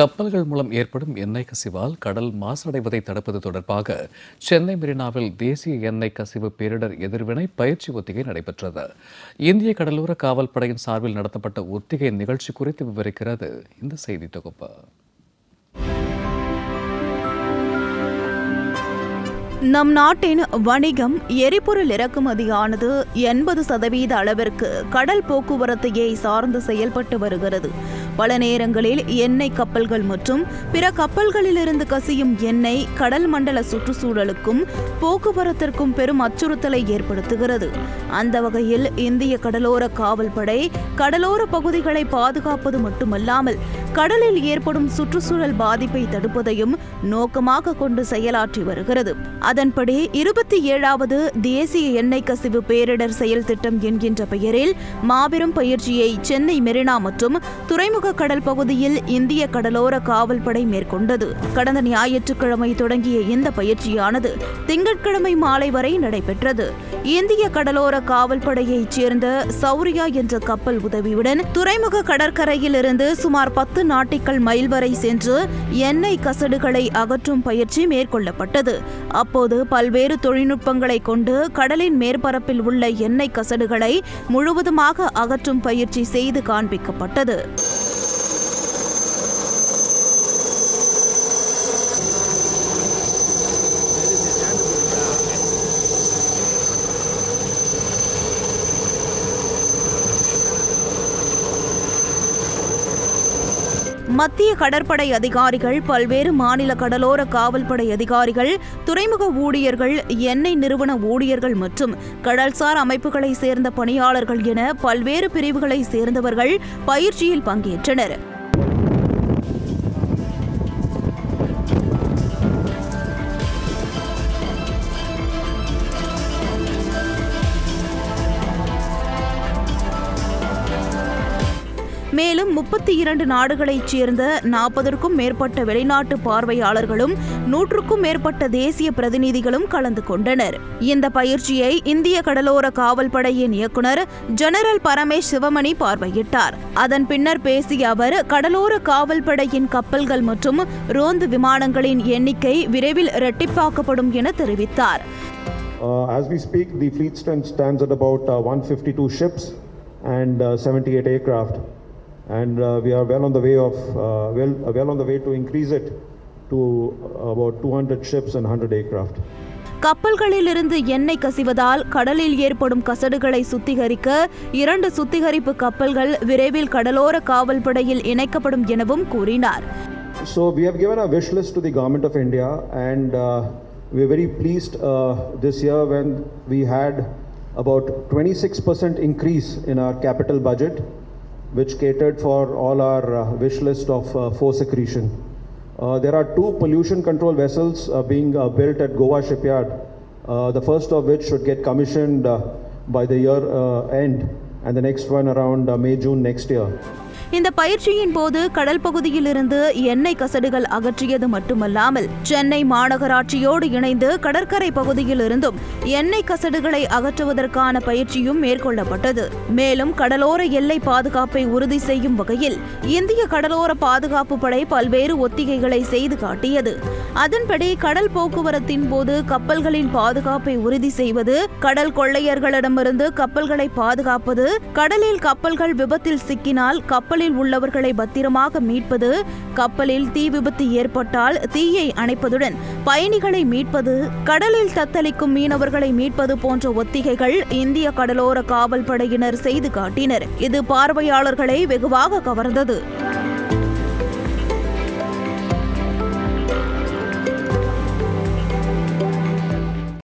கப்பல்கள் மூலம் ஏற்படும் எண்ணெய் கசிவால் கடல் மாசடைவதை தடுப்பது தொடர்பாக சென்னை மெரினாவில் தேசிய எண்ணெய் கசிவு பேரிடர் எதிர்வினை பயிற்சி ஒத்திகை நடைபெற்றது. இந்திய கடலோர காவல் படையின் சார்பில் நடத்தப்பட்ட ஒத்திகை நிகழ்ச்சி குறித்து விவரிக்கிறது இந்த செய்தி தொகுப்பு. நம் நாட்டின் வணிகம் எரிபொருள் இறக்குமதியானது எண்பது சதவீத அளவிற்கு கடல் போக்குவரத்தையே சார்ந்து செயல்பட்டு வருகிறது. பல நேரங்களில் எண்ணெய் கப்பல்கள் மற்றும் பிற கப்பல்களிலிருந்து கசியும் எண்ணெய் கடல் மண்டல சுற்றுச்சூழலுக்கும் போக்குவரத்திற்கும் பெரும் அச்சுறுத்தலை ஏற்படுத்துகிறது. அந்த வகையில் இந்திய கடலோர காவல்படை கடலோர பகுதிகளை பாதுகாப்பது மட்டுமல்லாமல் கடலில் ஏற்படும் சுற்றுச்சூழல் பாதிப்பை தடுப்பதையும் நோக்கமாக கொண்டு செயலாற்றி வருகிறது. அதன்படி இருபத்தி ஏழாவது தேசிய எண்ணெய் கசிவு பேரிடர் செயல் திட்டம் என்கின்ற பெயரில் மாபெரும் பயிற்சியை சென்னை மெரினா மற்றும் துறைமுக கடல் பகுதியில் இந்திய கடலோர காவல்படை மேற்கொண்டது. கடந்த ஞாயிற்றுக்கிழமை தொடங்கிய இந்த பயிற்சியானது திங்கட்கிழமை மாலை வரை நடைபெற்றது. இந்திய கடலோர காவல்படையைச் சேர்ந்த சௌரியா என்ற கப்பல் உதவியுடன் துறைமுக கடற்கரையிலிருந்து சுமார் பத்து நாட்டிக்கல் மைல் வரை சென்று எண்ணெய் கசடுகளை அகற்றும் பயிற்சி மேற்கொள்ளப்பட்டது. அப்போது பல்வேறு தொழில்நுட்பங்களை கொண்டு கடலின் மேற்பரப்பில் உள்ள எண்ணெய் கசடுகளை முழுவதுமாக அகற்றும் பயிற்சி செய்து காண்பிக்கப்பட்டது. மத்திய கடற்படை அதிகாரிகள் பல்வேறு மாநில கடலோர காவல்படை அதிகாரிகள் துறைமுக ஊழியர்கள் எண்ணெய் நிறுவன ஊழியர்கள் மற்றும் கடல்சார் அமைப்புகளை சேர்ந்த பணியாளர்கள் என பல்வேறு பிரிவுகளை சேர்ந்தவர்கள் பயிற்சியில் பங்கேற்றனர். மேலும் முப்பத்தி இரண்டு நாடுகளைச் சேர்ந்த நாற்பதற்கும் மேற்பட்ட வெளிநாட்டு பார்வையாளர்களும் நூற்றுக்கும் மேற்பட்ட தேசிய பிரதிநிதிகளும் கலந்து கொண்டனர். இந்த பயிற்சியை இந்திய கடலோர காவல்படையின் இயக்குனர் ஜெனரல் பரமேஷ் சிவமணி பார்வையிட்டார். அதன் பின்னர் பேசிய அவர் கடலோர காவல்படையின் கப்பல்கள் மற்றும் ரோந்து விமானங்களின் எண்ணிக்கை விரைவில் இரட்டிப்பாக்கப்படும் என தெரிவித்தார். Uh, as we speak, the fleet strength stands at about uh, 152 ships and uh, 78 aircraft, and uh, we are well on the way of uh, well, uh, well on the way to increase it to about 200 ships and 100 aircraft. கப்பல்களிலிருந்து எண்ணெய் கசிவதால் கடலில் ஏற்படும் கசடுகளை சுத்திகரிக்க இரண்டு சுத்திகரிப்பு கப்பல்கள் விரைவில் கடலோர காவல்படையில் இணைக்கப்படும் எனவும் கூறினார் So we have given a wish list to the government of India, and uh, we are very pleased uh, this year when we had about 26% increase in our capital budget, which catered for all our uh, wish list of uh, force accretion. Uh, there are two pollution control vessels uh, being uh, built at Goa shipyard, uh, the first of which should get commissioned uh, by the year uh, end, and the next one around uh, May June next year. இந்த பயிற்சியின் போது கடல் பகுதியிலிருந்து எண்ணெய் கசடுகள் அகற்றியது மட்டுமல்லாமல் சென்னை மாநகராட்சியோடு இணைந்து கடற்கரை பகுதியிலிருந்தும் எண்ணெய் கசடுகளை அகற்றுவதற்கான பயிற்சியும் மேற்கொள்ளப்பட்டது. மேலும் கடலோர எல்லை பாதுகாப்பை உறுதி செய்யும் வகையில் இந்திய கடலோர பாதுகாப்பு படை பல்வேறு ஒத்திகைகளை செய்து காட்டியது. அதன்படி கடல் போக்குவரத்தின் போது கப்பல்களின் பாதுகாப்பை உறுதி செய்வது கடல் கொள்ளையர்களிடமிருந்து கப்பல்களை பாதுகாப்பது கடலில் கப்பல்கள் விபத்தில் சிக்கினால் கப்பலில் உள்ளவர்களை பத்திரமாக மீட்பது கப்பலில் தீ விபத்து ஏற்பட்டால் தீயை அணைப்பதுடன் பயணிகளை மீட்பது கடலில் தத்தளிக்கும் மீனவர்களை மீட்பது போன்ற ஒத்திகைகள் இந்திய கடலோர காவல் படையினர் செய்து காட்டினர். இது பார்வையாளர்களை வெகுவாக கவர்ந்தது.